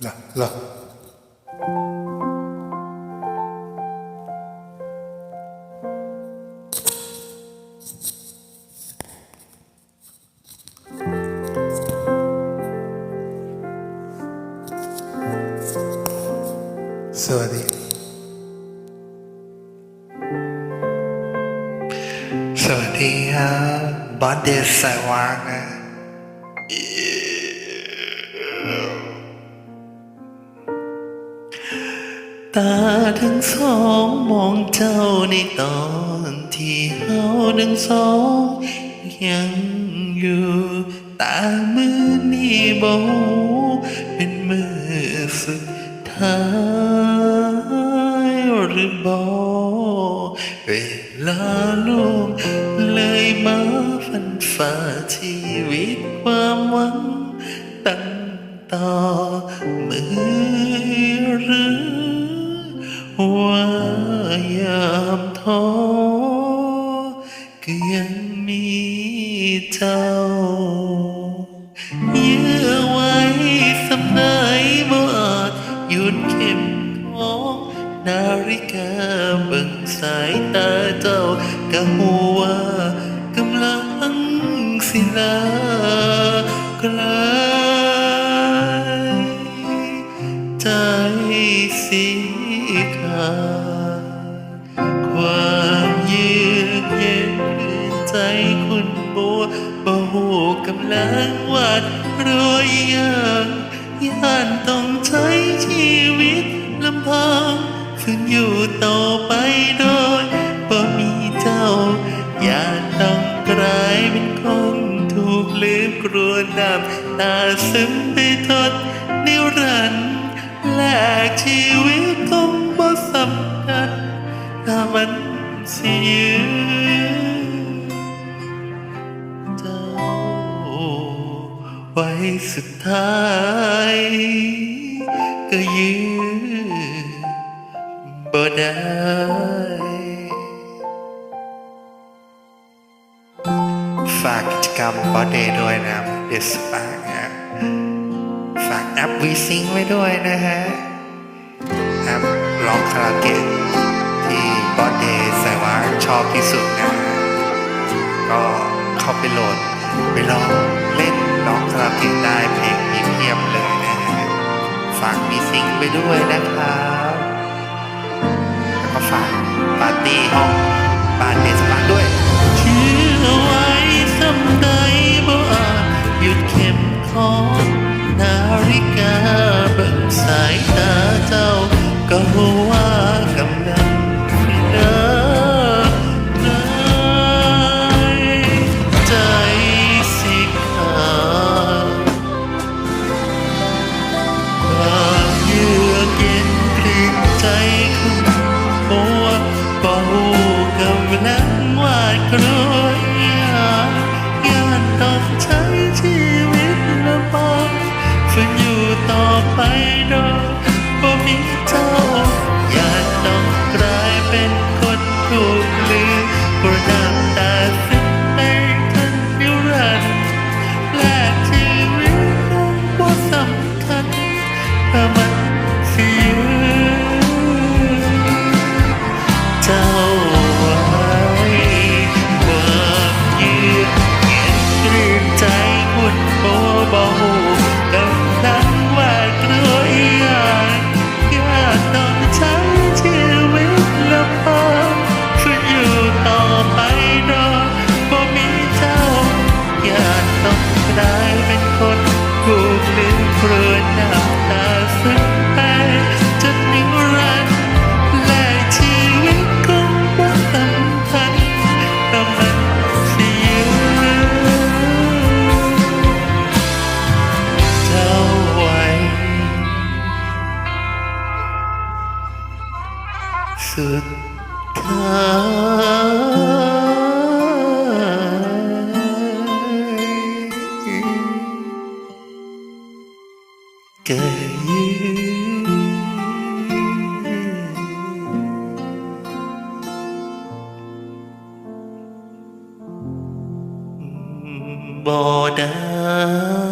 เหรอสวัสดี สวัสดีครับบอสเดสสายวางนะ ตาทั้งสองมองเจ้าในตอนที่เฮาทั้งสองยังอยู่ตามือนี้บอกเป็นมือสุดท้ายหรือบอกเวลาล่วงเลยมาฟันฝ่าชีวิตความหวังตั้งต่อมือหรือ ว่ายามท้อก็ยังมีเจ้าเยื่อไว้สำไหนบ่อาจหยุดเข็มของนาฬิกาเบิ่งสายตาเจ้าก็หัวกำลังสิลากลายใจสิ ขาความเยือกเย็นคลื่นใจคุณบัวบ่หูกำลังวาดรอยอย่างย่านต้องใช้ชีวิตลำพังฝืนอยู่ต่อไปโดยบ่มีเจ้า อย่าต้องกลายเป็นคนถูกลืมกรวนน้ำตาซึมไปทดนิรันดร์ แลกชีวิตคงบ่สำคัญถ้ามันเสียเจ้าไว้สุดท้าย ก็ยืนบ่ได้ฝากกิจกรรมบอดเดย์ด้วยนะเดสปาฮะ ฝากแอปวีซิงไว้ด้วยนะฮะ แอปร้องคาราโอเกะที่บอดเดย์ใส่ว่าชอบที่สุดนะ ก็เข้าไปโหลด ไปลองเล่นร้องคาราโอเกะได้เพลงมีเพียบเลยนะฮะ ฝากวีซิงไปด้วยนะครับแล้วก็ฝากปาร์ตี้ห้องบานเดสปาด้วย บิ่ ล ลืมครวน้ำตาซึมไปจนนิรันดร์และชีวิตคงบ่สำคัญแต่มันเสียเจ้าไว้สุดท้าย ก็ยืนบ่ได้